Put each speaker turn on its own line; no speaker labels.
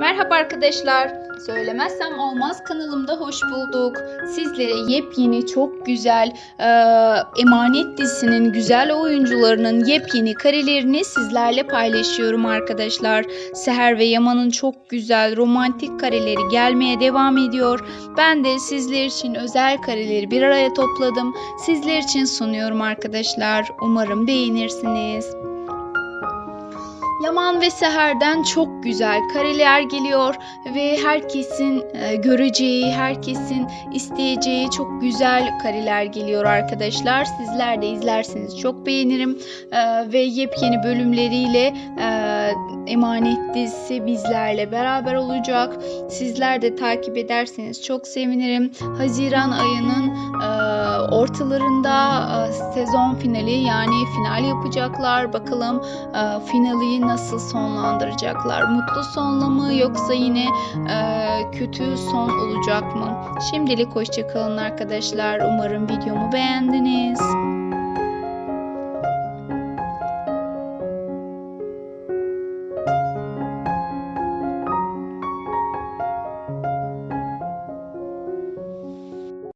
Merhaba arkadaşlar. Söylemezsem olmaz kanalımda hoş bulduk. Sizlere yepyeni çok güzel e, Emanet dizisinin güzel oyuncularının yepyeni karelerini sizlerle paylaşıyorum arkadaşlar. Seher ve Yaman'ın çok güzel romantik kareleri gelmeye devam ediyor. Ben de sizler için özel kareleri bir araya topladım. Sizler için sunuyorum arkadaşlar. Umarım beğenirsiniz. Yaman ve Seher'den çok güzel kareler geliyor ve herkesin e, göreceği, herkesin isteyeceği çok güzel kareler geliyor arkadaşlar. Sizler de izlerseniz çok beğenirim E, ve yepyeni bölümleriyle e, Emanet dizisi bizlerle beraber olacak. Sizler de takip ederseniz çok sevinirim. Haziran ayının ortalarında sezon finali yani final yapacaklar. Bakalım finali nasıl sonlandıracaklar? Mutlu sonla mı yoksa yine e, kötü son olacak mı? Şimdilik hoşçakalın arkadaşlar. Umarım videomu beğendiniz.